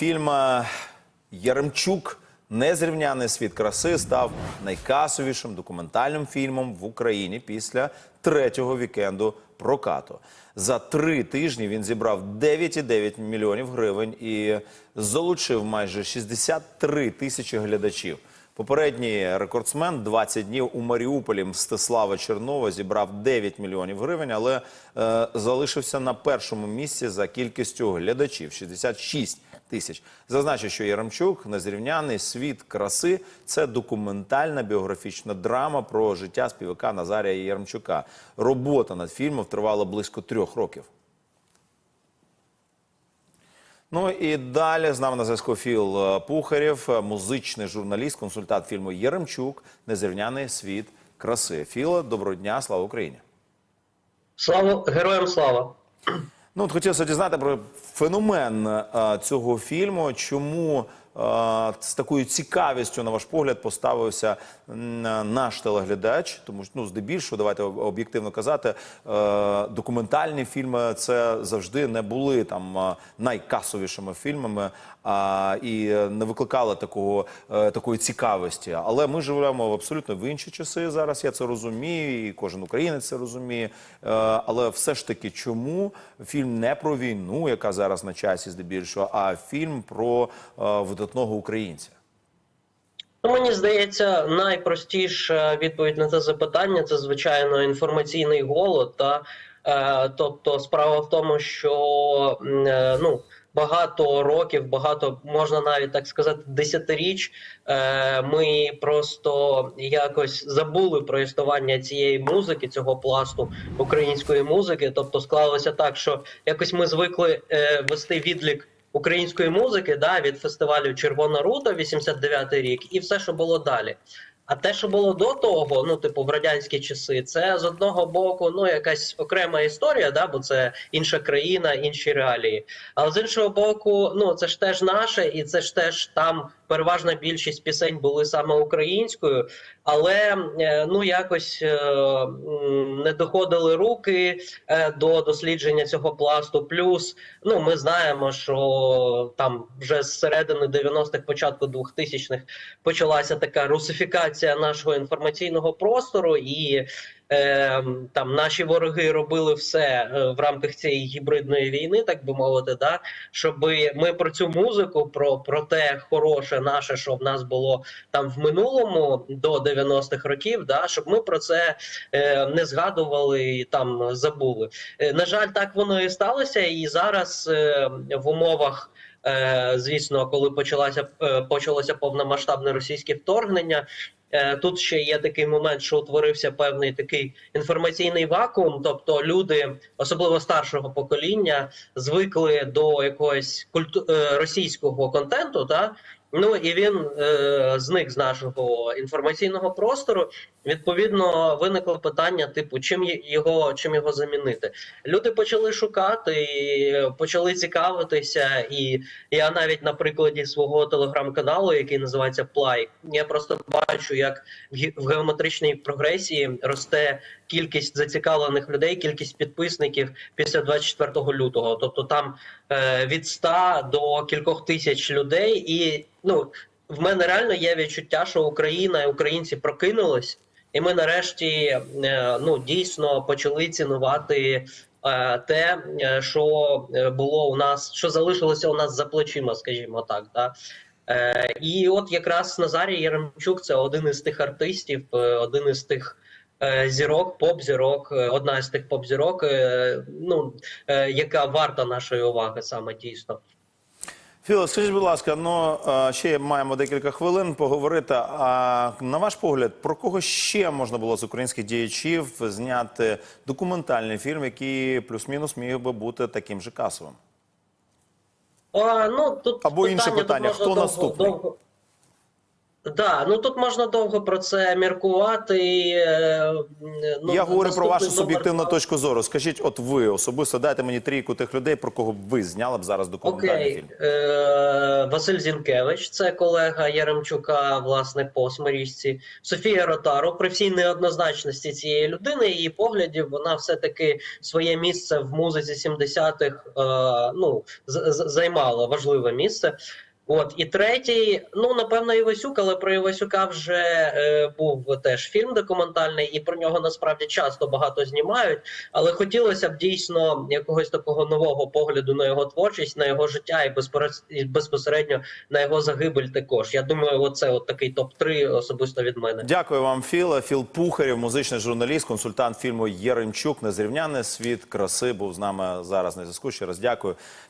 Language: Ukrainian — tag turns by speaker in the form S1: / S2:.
S1: фільм Яремчук Незрівняний світ краси став найкасовішим документальним фільмом в Україні після третього вікенду прокату. За три тижні він зібрав 9,9 мільйонів гривень і залучив майже 63 тисячі глядачів. Попередній рекордсмен 20 днів у Маріуполі Мстислава Чернова зібрав 9 мільйонів гривень, але е, залишився на першому місці за кількістю глядачів 66 тисяч. Зазначу, що Яремчук незрівняний світ краси це документальна біографічна драма про життя співака Назарія Яремчука. Робота над фільмом тривала близько трьох років. Ну і далі з нами на зв'язку Філ е, Пухарєв, е, музичний журналіст, консультант фільму Єремчук, Незрівняний світ краси. Філо, доброго дня, слава Україні.
S2: Слава героям слава!
S1: Ну, от хотілося дізнати про феномен а, цього фільму. Чому е, з такою цікавістю, на ваш погляд, поставився наш телеглядач? Тому що ну, здебільшого, давайте об'єктивно казати, е, документальні фільми це завжди не були там е, найкасовішими фільмами і не викликали такого е, такої цікавості. Але ми живемо в абсолютно в інші часи зараз. Я це розумію, і кожен українець це розуміє. Але все ж таки, чому фільм не про війну, яка зараз на часі здебільшого, а фільм про е, видатного українця?
S2: Ну, мені здається, найпростіша відповідь на це запитання це звичайно інформаційний голод. Та е, тобто, справа в тому, що е, ну. Багато років, багато можна навіть так сказати, десятиріч. Е, ми просто якось забули про існування цієї музики, цього пласту української музики. Тобто склалося так, що якось ми звикли е, вести відлік української музики, да, від фестивалю Червона рута, 89-й рік, і все, що було далі. А те, що було до того, ну типу в радянські часи, це з одного боку ну якась окрема історія, да, бо це інша країна, інші реалії. Але з іншого боку, ну це ж теж наше, і це ж теж там переважна більшість пісень були саме українською, але е, ну якось е, не доходили руки е, до дослідження цього пласту. Плюс, ну ми знаємо, що там вже з середини 90-х, початку 2000-х почалася така русифікація нашого інформаційного простору, і е, там наші вороги робили все е, в рамках цієї гібридної війни, так би мовити, да, щоб ми про цю музику, про, про те хороше наше, що в нас було там в минулому до 90-х років, да, щоб ми про це е, не згадували і там забули. Е, на жаль, так воно і сталося, і зараз е, в умовах. Е, звісно, коли почалося е, почалося повномасштабне російське вторгнення. Е, Тут ще є такий момент, що утворився певний такий інформаційний вакуум. Тобто, люди, особливо старшого покоління, звикли до якогось культу е, російського контенту, та ну і він е, зник з нашого інформаційного простору. Відповідно, виникло питання: типу, чим його чим його замінити? Люди почали шукати, і почали цікавитися, і я навіть на прикладі свого телеграм-каналу, який називається Плай, я просто бачу, як в ге- геометричній прогресії росте кількість зацікавлених людей, кількість підписників після 24 лютого. Тобто там від 100 до кількох тисяч людей, і ну в мене реально є відчуття, що Україна і українці прокинулись, і ми нарешті е, ну дійсно почали цінувати. е, Те, е, що е, було у нас, що залишилося у нас за плечима, скажімо так, да. Е, і от якраз Назарій Яремчук це один із тих артистів, е, один із тих е, зірок, поп-зірок, е, одна із тих поп-зірок, е, ну, е, яка варта нашої уваги саме дійсно.
S1: Філо, скажіть, будь ласка, ну е, ще маємо декілька хвилин поговорити. А на ваш погляд, про кого ще можна було з українських діячів зняти документальний фільм, який плюс-мінус міг би бути таким же касовим?
S2: А, ну, тут
S1: Або інше
S2: тут
S1: питання, хто наступний?
S2: Довго... Да, ну тут можна довго про це міркувати. е, Ну,
S1: Я говорю про вашу суб'єктивну точку зору. Скажіть, от ви особисто дайте мені трійку тих людей, про кого б ви зняли б зараз документальний
S2: Окей,
S1: фільм.
S2: е, Василь Зінкевич, це колега Яремчука, власне, по Смирічці. Софія Ротару. При всій неоднозначності цієї людини, її поглядів, вона все-таки своє місце в музиці 70-х е, ну, займала важливе місце. От і третій, ну напевно, Івасюк, але про Івасюка вже е, був теж фільм документальний, і про нього насправді часто багато знімають. Але хотілося б дійсно якогось такого нового погляду на його творчість, на його життя і безпосередньо, і безпосередньо на його загибель. Також я думаю, оце от такий топ 3 особисто від мене.
S1: Дякую вам, Філ. Філ Пухарєв, музичний журналіст, консультант фільму Єремчук. Незрівняний світ краси був з нами зараз на зв'язку. Ще раз дякую.